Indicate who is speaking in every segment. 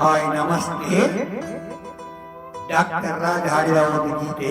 Speaker 1: Hi ನಮಸ್ತೆ doctor Raj ಹಾಡಿದ ಒಂದು ಗೀತೆ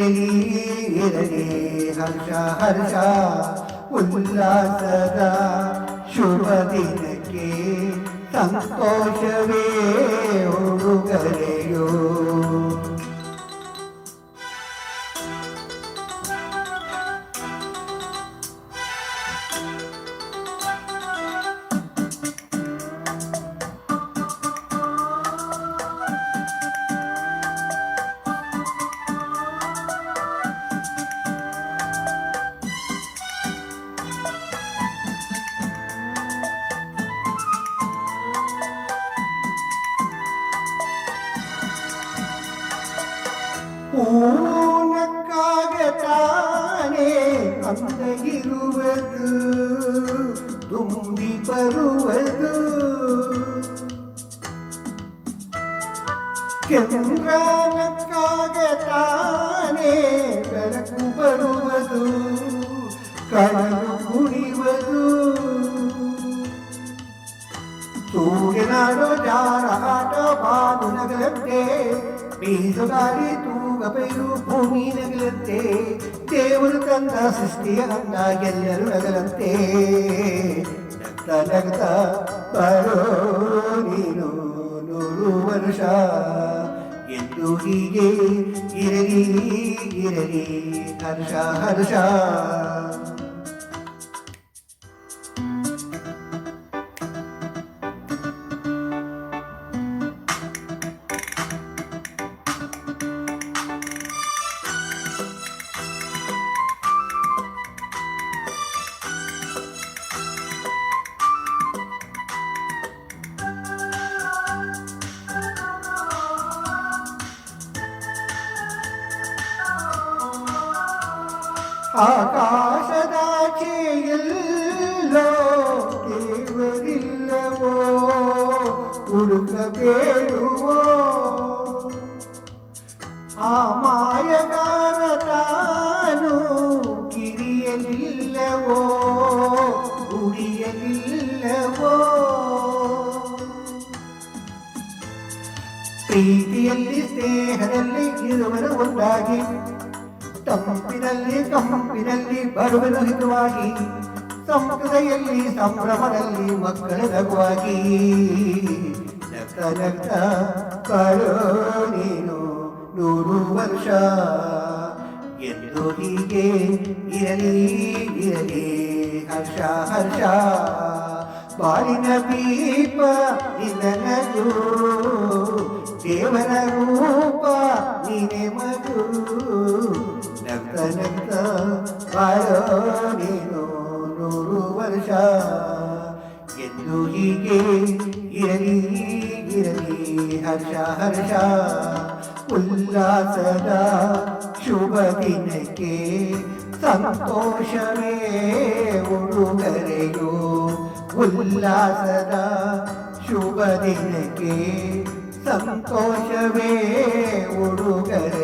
Speaker 1: ഇരകി ഹർഷ ഹർഷ ഉല്ലാസത ശുഭദിനക്കേ സന്തോഷവേ ഒഴുകലയോ உனக்காகத்தானே அந்த இருவது தும்பி பருவது. கெங்கானக்காகத்தானே கணக்கு பருவது கணக்கு குடிவது தூடினாடோ ஜாராட்டோ பாதுனகலத்தே ಬೀಸುಗಾಲಿ ತೂಗ ಬೈರು ಭೂಮಿ ನಗಲಂತೆ, ದೇವರು ತಂದ ಸೃಷ್ಟಿಯ ಅಂದ ಎಲ್ಲರೂ ನಗಲಂತೆ. ನಗ್ತ ನಗ್ತ ಬರೋ ನೀನು ನೂರು ವರ್ಷ, ಎಂದು ಹೀಗೆ ಇರಲಿ ಇರಲಿ ಹರ್ಷ ಹರ್ಷ. ಆಕಾಶದಾಚೆ ಎಲ್ಲೋ ದೇವರಿಲ್ಲವೋ ಹುಡುಕಬೇಡುವೋ ಆ ಮಾಯಗಾರ ತಾನು ಕಿರಿಯಲಿಲ್ಲವೋ ಉಡಿಯಲಿಲ್ಲವೋ ಪ್ರೀತಿಯಲ್ಲಿ ಸ್ನೇಹದಲ್ಲಿ ಇರುವರು ಒಂದಾಗಿ ತಂಪಿನಲ್ಲಿ ಕಂಪಿನಲ್ಲಿ ಬರುವುದು ಹಿತವಾಗಿ ಸಂಸ್ಕೃತಿಯಲ್ಲಿ ಸಂಭ್ರಮದಲ್ಲಿ ಮಕ್ಕಳ ರಘುವಾಗಿ. ನಗ್ತ ನಗ್ತ ನೀನು ನೂರು ವರ್ಷ. ಎಂದು ಹೀಗೆ ಇರಲಿ ಇರಲಿ, ಹರ್ಷ ಹರ್ಷ. ಬಾಲಿನ ದೀಪ ನಿನ್ನನದು ದೇವರ ರೂಪ ನೀನೆ ಮಗು. ನಗ್ತ ನಗ್ತ ಬಾಳೋ ನೀನು ನೂರು ವರ್ಷ ಎಂದು ಹೀಗೆ ಇರಲಿ ಇರಲಿ ಹರ್ಷ ಹರ್ಷ ಉಲ್ಲಾಸದ ಶುಭ ದಿನಕ್ಕೆ ಸಂತೋಷವೇ ಉಡುಗೊರೆಯೋ ಉಲ್ಲಾಸದ ಶುಭ ದಿನಕ್ಕೆ ಸಂತೋಷವೇ ಉಡುಗೊರೆಯೋ